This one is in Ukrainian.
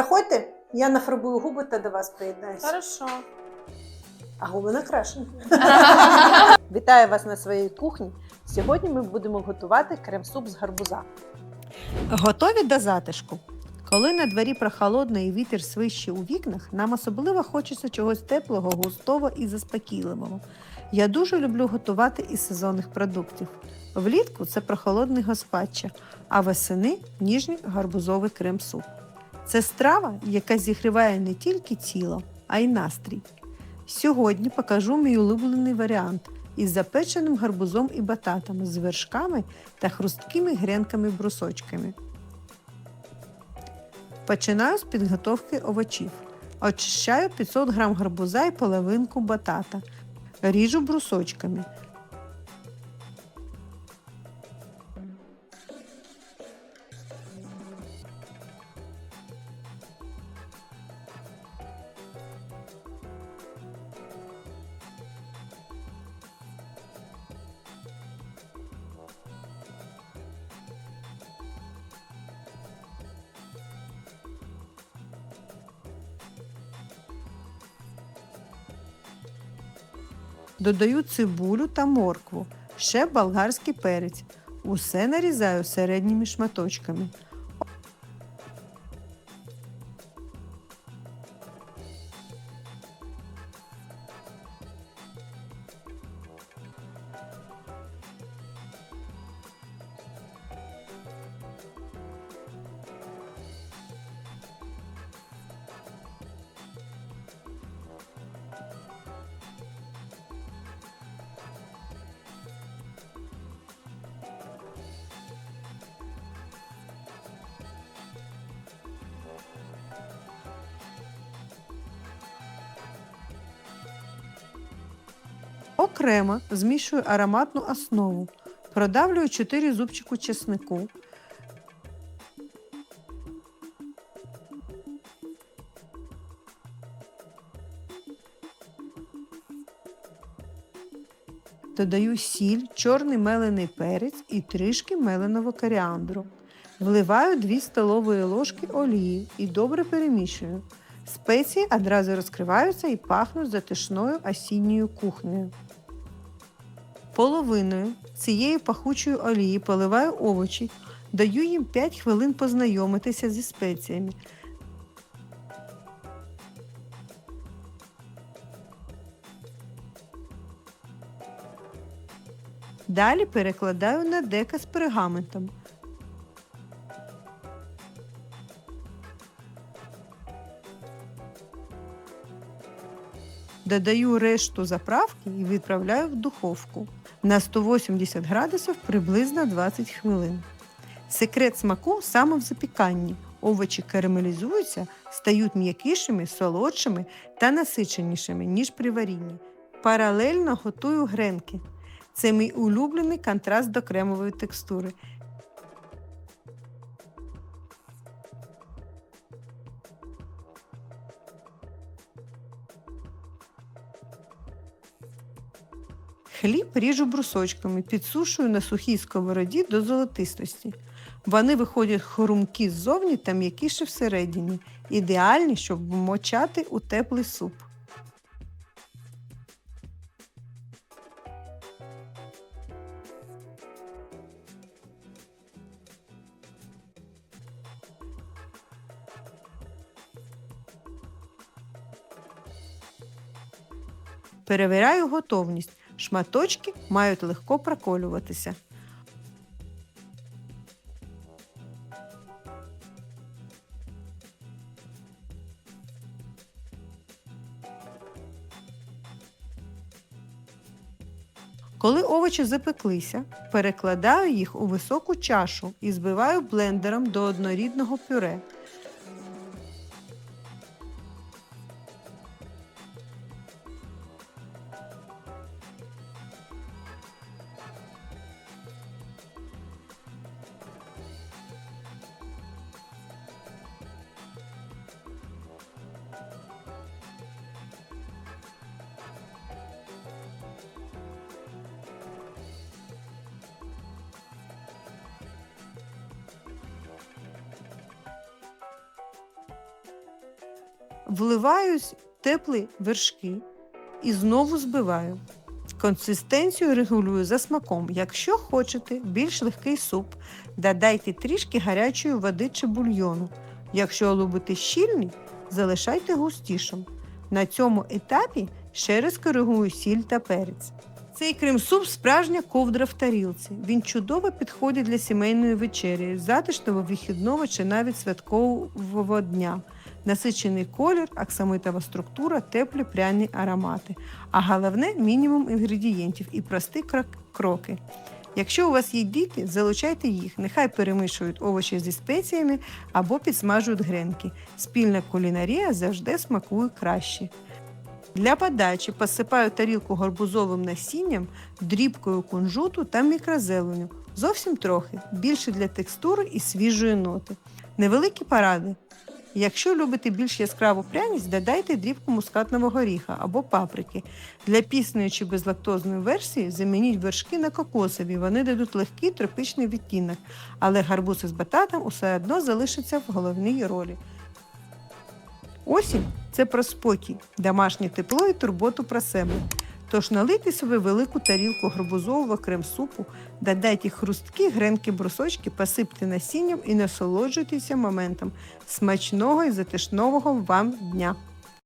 проходьте, я нафарбую губи та до вас приєднаюся. Хорошо. А губи накрашені. Вітаю вас на своїй кухні. Сьогодні ми будемо готувати крем-суп з гарбуза. Готові до затишку. Коли на дворі прохолодно і вітер свище у вікнах, нам особливо хочеться чогось теплого, густого і заспокійливого. Я дуже люблю готувати із сезонних продуктів. Влітку це прохолодний гаспачо, а восени ніжний гарбузовий крем-суп. Це страва, яка зігріває не тільки тіло, а й настрій. Сьогодні покажу мій улюблений варіант із запеченим гарбузом і бататами, з вершками та хрусткими гренками-брусочками. Починаю з підготовки овочів. Очищаю 500 г гарбуза і половинку батата. Ріжу брусочками. Додаю цибулю та моркву, ще болгарський перець. Усе нарізаю середніми шматочками. Окремо змішую ароматну основу. Продавлюю 4 зубчику чеснику. Додаю сіль, чорний мелений перець і трішки меленого коріандру. Вливаю 2 столові ложки олії і добре перемішую. Спеції одразу розкриваються і пахнуть затишною осінньою кухнею. Половиною цієї пахучої олії поливаю овочі, даю їм 5 хвилин познайомитися зі спеціями. Далі перекладаю на дека з пергаментом. Додаю решту заправки і відправляю в духовку на 180 градусів приблизно 20 хвилин. Секрет смаку саме в запіканні. Овочі карамелізуються, стають м'якішими, солодшими та насиченішими, ніж при варінні. Паралельно готую гренки. Це мій улюблений контраст до кремової текстури. Хліб ріжу брусочками, підсушую на сухій сковороді до золотистості. Вони виходять хрумкі ззовні та м'якіші всередині, ідеальні, щоб вмочати у теплий суп. Перевіряю готовність. Шматочки мають легко проколюватися. Коли овочі запеклися, перекладаю їх у високу чашу і збиваю блендером до однорідного пюре. Вливаю с- теплі вершки і знову збиваю. Консистенцію регулюю за смаком. Якщо хочете більш легкий суп, додайте трішки гарячої води чи бульйону. Якщо любите щільний, залишайте густішим. На цьому етапі ще раз коригую сіль та перець. Цей крем-суп справжня ковдра в тарілці. Він чудово підходить для сімейної вечері, затишного вихідного чи навіть святкового дня. Насичений колір, аксамитова структура, теплі пряні аромати. А головне мінімум інгредієнтів і прості кроки. Якщо у вас є діти, залучайте їх, нехай перемішують овочі зі спеціями або підсмажують гренки. Спільна кулінарія завжди смакує краще. Для подачі посипаю тарілку гарбузовим насінням, дрібкою кунжуту та мікрозеленю. Зовсім трохи, більше для текстури і свіжої ноти. Невеликі поради. Якщо любите більш яскраву пряність, додайте дрібку мускатного горіха або паприки. Для пісної чи безлактозної версії замініть вершки на кокосові, вони дадуть легкий тропічний відтінок, але гарбуз із бататом усе одно залишиться в головній ролі. Осінь це про спокій, домашнє тепло і турботу про себе. Тож налийте собі велику тарілку гарбузового крем-супу, додайте хрусткі гренки брусочки, посипте насінням і насолоджуйтеся моментом смачного і затишного вам дня.